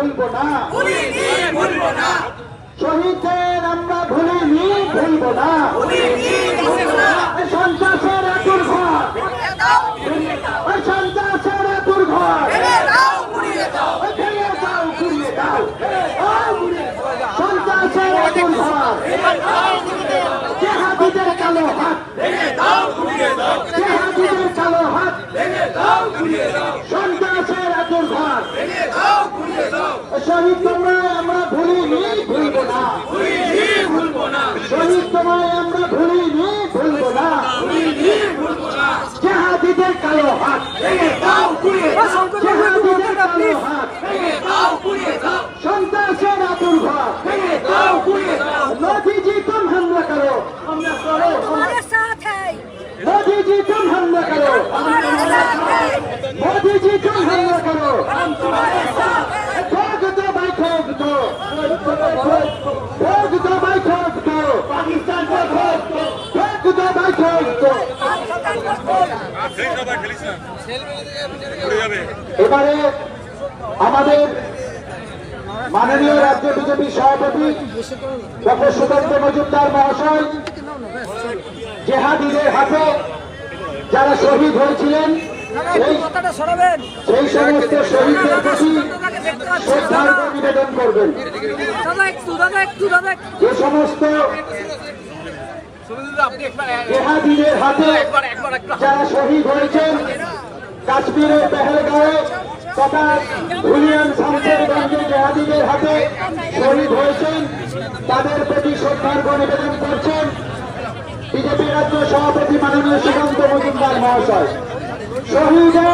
ভুলবো না শহীদদের আমরা ভুলিনি ভুলবো না ভুলিনি ভুলবো না সন্ত্রাসের এতুর ঘর সন্ত্রাসের ঘর সন্ত্রাসের এতুর ঘর জেহাদিদের কালো হাত। জেহাদিদের কালো হাত। সন্ত্রাসের এতুর ঘর শহীদ তোমায় আমরা ভুলিনি ভুলব না। শহীদ তোমায় আমরা ভুলিনি ভুলব না। জেহাদিদের কালো হাত। জেহাদিদের কালো হাত। এবারে আমাদের মাননীয় রাজ্য বিজেপি সভাপতি ডক্টর সুকান্ত মজুমদার মহাশয় জেহাদিদের হাতে যারা শহীদ হয়েছিলেন সেই সমস্ত শহীদদের প্রতি দেখতে নিবেদন করবেন। যে সমস্ত জেহাদিদের হাতে যারা শহীদ হয়েছেন কাশ্মীরের পেহেলগাঁয়ে তথা ধুলিয়ান শামসেরগঞ্জে জেহাদিদের হাতে শহীদ হয়েছেন তাদের প্রতি শ্রদ্ধার্ঘ্য নিবেদন করছেন বিজেপি রাজ্য সভাপতি মাননীয় সুকান্ত মজুমদার মহাশয়। শহীদের